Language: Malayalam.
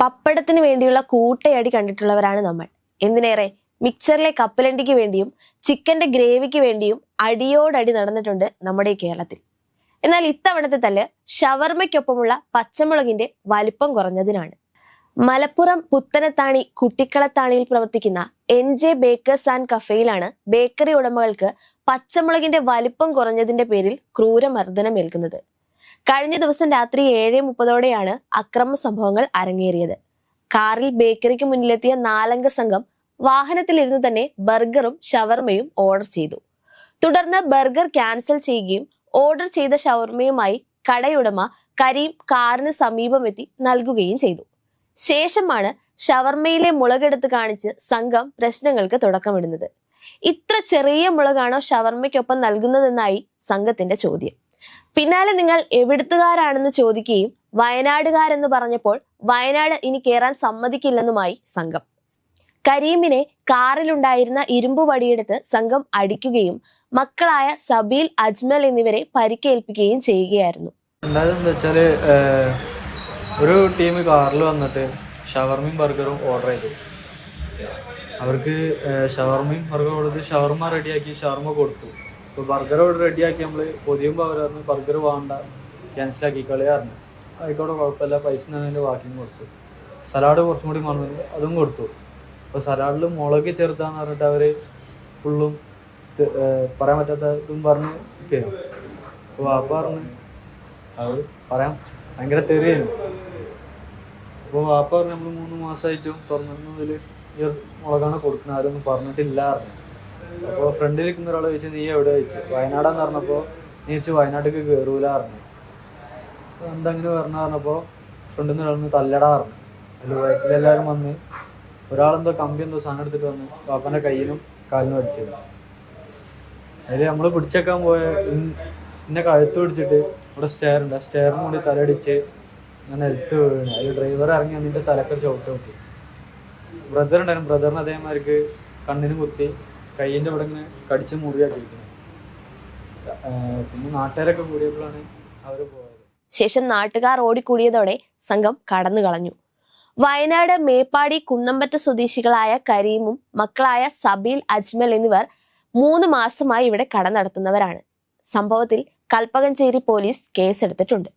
പപ്പടത്തിന് വേണ്ടിയുള്ള കൂട്ടയടി കണ്ടിട്ടുള്ളവരാണ് നമ്മൾ. എന്തിനേറെ? മിക്സറിലെ കപ്പലണ്ടിക്ക് വേണ്ടിയും ചിക്കന്റെ ഗ്രേവിക്ക് വേണ്ടിയും അടിയോടടി നടന്നിട്ടുണ്ട് നമ്മുടെ കേരളത്തിൽ. എന്നാൽ ഇത്തവണത്തെ തല്ല് ഷവർമ്മയ്ക്കൊപ്പമുള്ള പച്ചമുളകിന്റെ വലിപ്പം കുറഞ്ഞതിനാണ്. മലപ്പുറം പുത്തനത്താണി കുട്ടിക്കളത്താണിയിൽ പ്രവർത്തിക്കുന്ന എൻ ജെ ബേക്കേഴ്സ് ആൻഡ് കഫേയിലാണ് ബേക്കറി ഉടമകൾക്ക് പച്ചമുളകിന്റെ വലിപ്പം കുറഞ്ഞതിന്റെ പേരിൽ ക്രൂരമർദ്ദനം ഏൽക്കുന്നത് കഴിഞ്ഞ ദിവസം രാത്രി ഏഴ് മുപ്പതോടെയാണ് അക്രമ സംഭവങ്ങൾ അരങ്ങേറിയത്. കാറിൽ ബേക്കറിക്ക് മുന്നിലെത്തിയ നാലംഗ സംഘം വാഹനത്തിലിരുന്ന് തന്നെ ബർഗറും ഷവർമയും ഓർഡർ ചെയ്തു. തുടർന്ന് ബർഗർ ക്യാൻസൽ ചെയ്യുകയും ഓർഡർ ചെയ്ത ഷവർമയുമായി കടയുടമ കരീം കാറിന് സമീപമെത്തി നൽകുകയും ചെയ്തു. ശേഷമാണ് ഷവർമയിലെ മുളകെടുത്ത് കാണിച്ച് സംഘം പ്രശ്നങ്ങൾക്ക് തുടക്കമിടുന്നത്. ഇത്ര ചെറിയ മുളകാണോ ഷവർമയ്ക്കൊപ്പം നൽകുന്നതെന്നായി സംഘത്തിന്റെ ചോദ്യം. പിന്നാലെ നിങ്ങൾ എവിടുത്തുകാരാണെന്ന് ചോദിക്കുകയും വയനാടുകാരെന്ന് പറഞ്ഞപ്പോൾ വയനാട് ഇനി കയറാൻ സമ്മതിക്കില്ലെന്നുമായി സംഘം. കരീമിനെ കാറിലുണ്ടായിരുന്ന ഇരുമ്പ് വടിയെടുത്ത് സംഘം അടിക്കുകയും മക്കളായ സബീൽ അജ്മൽ എന്നിവരെ പരിക്കേൽപ്പിക്കുകയും ചെയ്യുകയായിരുന്നു. ഒരു ടീം കാറിൽ വന്നിട്ട് ഷവർമയും ബർഗറും ഓർഡർ ചെയ്തു. അവർക്ക് ഷവർമയും ബർഗറും കൊടുത്ത് ഷവർമ റെഡിയാക്കി ഷവർമ കൊടുത്തു. ഇപ്പോൾ ബർഗർ റെഡിയാക്കി നമ്മൾ പൊതിയുമ്പോൾ അവർ പറഞ്ഞു ബർഗർ വേണ്ട. ക്യാൻസലാക്കി കളയാറുണ്ട് ആയിക്കോട്ടെ കുഴപ്പമില്ല. പൈസ തന്നതിന്റെ ബാക്കിയും കൊടുത്തു. സലാഡ് കുറച്ചും കൂടി മറന്നു അതും കൊടുത്തു. അപ്പോൾ സലാഡിൽ മുളക് ചേർത്താന്ന് പറഞ്ഞിട്ട് അവർ ഫുള്ളും പറയാൻ പറ്റാത്ത ഇതും പറഞ്ഞ് നിൽക്കുകയായിരുന്നു അപ്പോൾ വാപ്പ പറഞ്ഞു അത് പറയാം. ഭയങ്കര തെറിയായിരുന്നു. അപ്പോൾ വാപ്പ പറഞ്ഞു നമ്മൾ മൂന്ന് മാസമായിട്ടും തുറന്നതിൽ ഈ മുളകാണ് കൊടുക്കുന്നത്. ആരൊന്നും പറഞ്ഞിട്ടില്ല പറഞ്ഞു. അപ്പോൾ ഫ്രണ്ടിൽ നിൽക്കുന്ന ഒരാൾ ചോദിച്ചു നീ എവിടെ? ചോദിച്ചു. വയനാടാന്ന് പറഞ്ഞപ്പോൾ നീ വെച്ച് വയനാട്ടിലേക്ക് കയറൂല പറഞ്ഞു. എന്തെങ്കിലും പറഞ്ഞു പറഞ്ഞപ്പോൾ ഫ്രണ്ടിൽ നിന്ന് ഒരാൾ തല്ലടാ പറഞ്ഞു. അതിൽ വയറ്റിലെല്ലാവരും വന്ന് ഒരാളെന്തോ കമ്പി എന്തോ സാധനം എടുത്തിട്ട് വന്ന് പാപ്പന്റെ കയ്യിലും കാലിനും അടിച്ചു. അതിൽ നമ്മൾ പിടിച്ചേക്കാൻ പോയ എന്നെ കഴുത്ത് പിടിച്ചിട്ട് ഇവിടെ സ്റ്റെയർ ഉണ്ട്. ആ സ്റ്റെയറിന് കൂടി തലയടിച്ച് ഞാൻ നിലത്ത് വീണു. അതിൽ ഡ്രൈവർ ഇറങ്ങി വന്നിട്ട് തലക്കൊരു ചവിട്ട് നോക്കി ബ്രദർ ഉണ്ടായിരുന്നു. ബ്രദറിന് അതേമാതിരിക്ക് കണ്ണിന് കുത്തി കയ്യിന്റെ അവിടെ ഇങ്ങനെ കടിച്ച് മുറിയാക്കിയിരിക്കുന്നത് പിന്നെ നാട്ടുകാരൊക്കെ കൂടിയപ്പോഴാണ് അവർ പോയത്. ശേഷം നാട്ടുകാർ ഓടിക്കൂടിയതോടെ സംഘം കടന്നു കളഞ്ഞു. വയനാട് മേപ്പാടി കുന്നമ്പറ്റ സ്വദേശികളായ കരീമും മക്കളായ സബീൽ അജ്മൽ എന്നിവർ മൂന്ന് മാസമായി ഇവിടെ കട നടത്തുന്നവരാണ്. സംഭവത്തിൽ കൽപ്പകഞ്ചേരി പോലീസ് കേസെടുത്തിട്ടുണ്ട്.